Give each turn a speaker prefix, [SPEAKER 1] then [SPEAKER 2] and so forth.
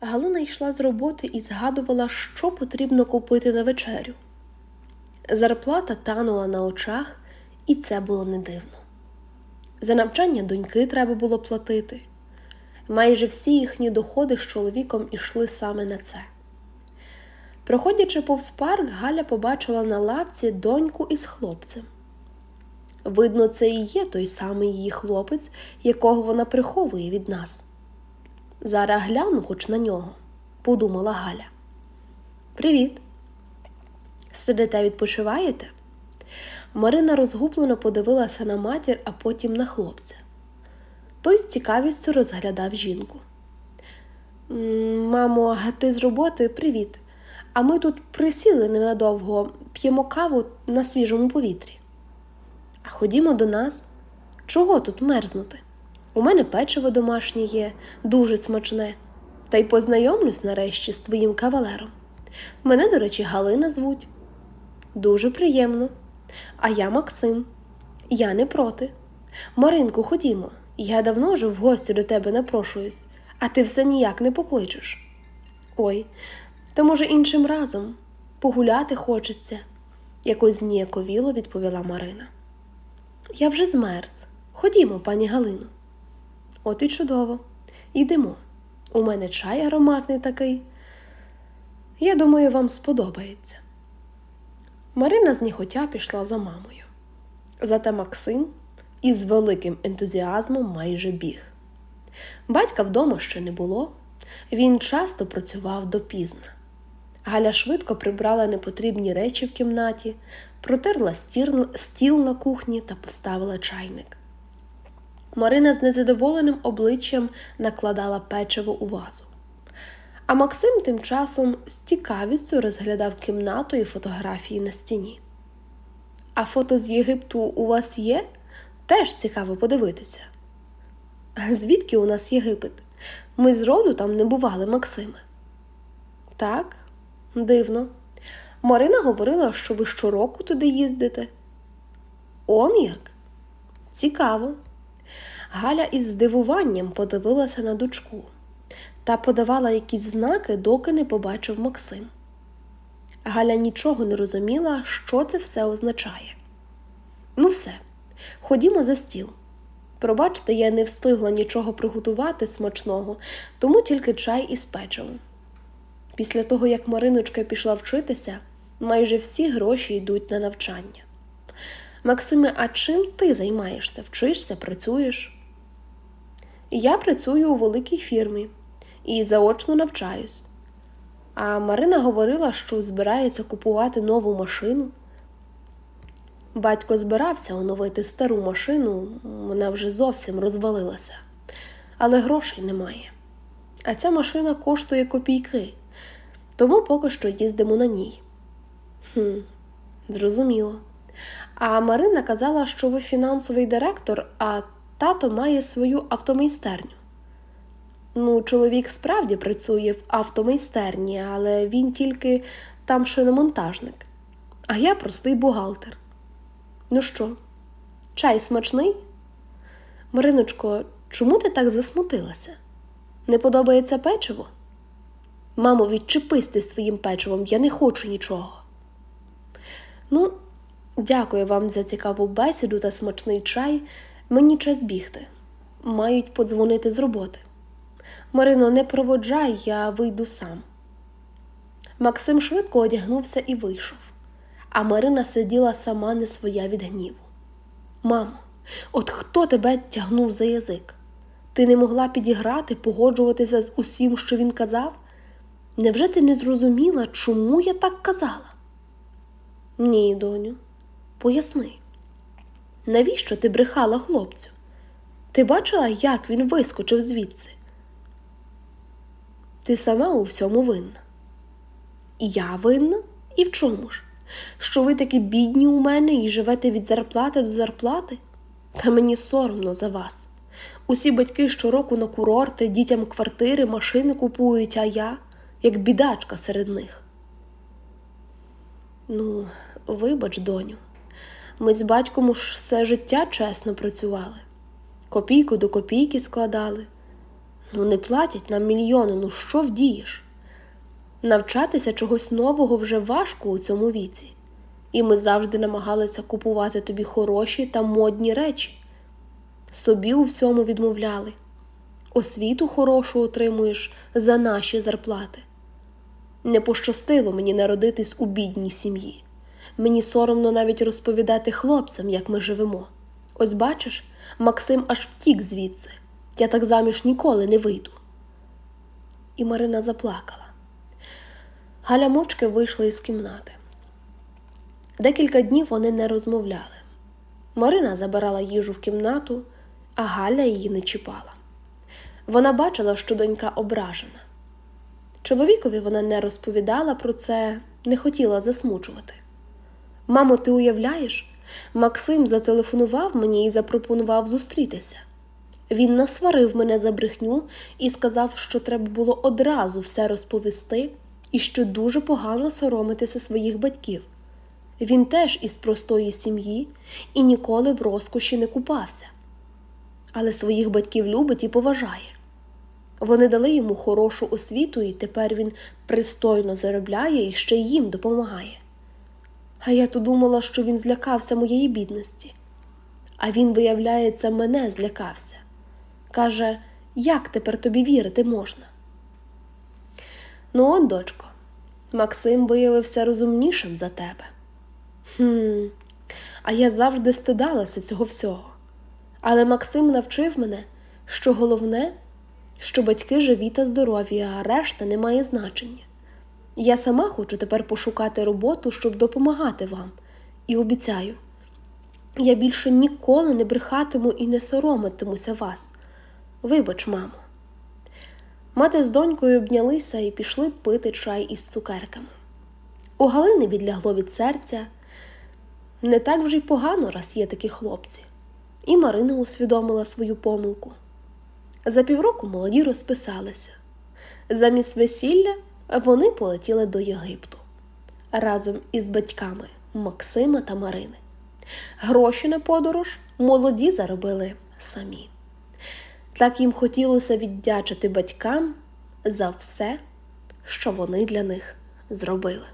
[SPEAKER 1] Галина йшла з роботи і згадувала, що потрібно купити на вечерю. Зарплата танула на очах, і це було не дивно. За навчання доньки треба було платити. Майже всі їхні доходи з чоловіком ішли саме на це. Проходячи повз парк, Галя побачила на лавці доньку із хлопцем. Видно, це і є той самий її хлопець, якого вона приховує від нас. Зараз гляну хоч на нього, подумала Галя. Привіт. Сидите, відпочиваєте? Марина розгублено подивилася на матір, а потім на хлопця. Той з цікавістю розглядав жінку. Мамо, ти з роботи привіт. А ми тут присіли ненадовго, п'ємо каву на свіжому повітрі. А ходімо до нас. Чого тут мерзнути? У мене печиво домашнє є, дуже смачне. Та й познайомлюсь нарешті з твоїм кавалером. Мене, до речі, Галина звуть. Дуже приємно. А я Максим. Я не проти. Маринку, ходімо. Я давно вже в гості до тебе напрошуюсь, а ти все ніяк не покличеш. Ой, то, може, іншим разом погуляти хочеться, якось зніяковіло відповіла Марина. Я вже змерз. Ходімо, пані Галину. От і чудово. Йдемо. У мене чай ароматний такий. Я думаю, вам сподобається. Марина зніхотя пішла за мамою. Зате Максим із великим ентузіазмом майже біг. Батька вдома ще не було, він часто працював допізна. Галя швидко прибрала непотрібні речі в кімнаті, протерла стіл на кухні та поставила чайник. Марина з незадоволеним обличчям накладала печиво у вазу. А Максим тим часом з цікавістю розглядав кімнату і фотографії на стіні. А фото з Єгипту у вас є? Теж цікаво подивитися. Звідки у нас Єгипет? Ми з роду там не бували, Максиме. Так, дивно. Марина говорила, що ви щороку туди їздите. Он як? Цікаво. Галя із здивуванням подивилася на дочку та подавала якісь знаки, доки не побачив Максим. Галя нічого не розуміла, що це все означає. Ну, все, ходімо за стіл. Пробачте, я не встигла нічого приготувати смачного, тому тільки чай із печивом. Після того, як Мариночка пішла вчитися, майже всі гроші йдуть на навчання. Максиме, а чим ти займаєшся? Вчишся, працюєш? Я працюю у великій фірмі і заочно навчаюсь. А Марина говорила, що збирається купувати нову машину. Батько збирався оновити стару машину, вона вже зовсім розвалилася, але грошей немає. А ця машина коштує копійки, тому поки що їздимо на ній. Хм, зрозуміло. А Марина казала, що ви фінансовий директор, а тато має свою автомайстерню. Ну, чоловік справді працює в автомайстерні, але він тільки там шиномонтажник, а я простий бухгалтер. Ну що, чай смачний? Мариночко, чому ти так засмутилася? Не подобається печиво? Мамо, відчепись ти своїм печивом, я не хочу нічого. Ну, дякую вам за цікаву бесіду та смачний чай. Мені час бігти. Мають подзвонити з роботи. Марино, не проводжай, я вийду сам. Максим швидко одягнувся і вийшов, а Марина сиділа сама не своя від гніву. Мамо, от хто тебе тягнув за язик? Ти не могла підіграти, погоджуватися з усім, що він казав? Невже ти не зрозуміла, чому я так казала? Ні, доню, поясни. Навіщо ти брехала хлопцю? Ти бачила, як він вискочив звідси? Ти сама у всьому винна. І я винна? І в чому ж? Що ви такі бідні у мене і живете від зарплати до зарплати? Та мені соромно за вас. Усі батьки щороку на курорти, дітям квартири, машини купують, а я, як бідачка серед них. Ну, вибач, доню, ми з батьком уж все життя чесно працювали, копійку до копійки складали. Ну, не платять нам мільйони, ну що вдієш? Навчатися чогось нового вже важко у цьому віці, і ми завжди намагалися купувати тобі хороші та модні речі. Собі у всьому відмовляли. Освіту хорошу отримуєш за наші зарплати. Не пощастило мені народитись у бідній сім'ї. Мені соромно навіть розповідати хлопцям, як ми живемо. Ось бачиш, Максим аж втік звідси. Я так заміж ніколи не вийду. І Марина заплакала. Галя мовчки вийшла із кімнати. Декілька днів вони не розмовляли. Марина забирала їжу в кімнату, а Галя її не чіпала. Вона бачила, що донька ображена. Чоловікові вона не розповідала про це, не хотіла засмучувати. Мамо, ти уявляєш? Максим зателефонував мені і запропонував зустрітися. Він насварив мене за брехню і сказав, що треба було одразу все розповісти і що дуже погано соромитися своїх батьків. Він теж із простої сім'ї і ніколи в розкоші не купався. Але своїх батьків любить і поважає. Вони дали йому хорошу освіту, і тепер він пристойно заробляє і ще їм допомагає. А я то думала, що він злякався моєї бідності. А він, виявляється, мене злякався. Каже, як тепер тобі вірити можна? Ну, от, дочко, Максим виявився розумнішим за тебе. Хм, а я завжди стидалася цього всього. Але Максим навчив мене, що головне, що батьки живі та здорові, а решта не має значення. Я сама хочу тепер пошукати роботу, щоб допомагати вам, і обіцяю, я більше ніколи не брехатиму і не соромитимуся вас. Вибач, мамо. Мати з донькою обнялися і пішли пити чай із цукерками. У Галини відлягло від серця. Не так вже й погано, раз є такі хлопці. І Марина усвідомила свою помилку. За півроку молоді розписалися. Замість весілля вони полетіли до Єгипту разом із батьками Максима та Марини. Гроші на подорож молоді заробили самі. Так їм хотілося віддячити батькам за все, що вони для них зробили.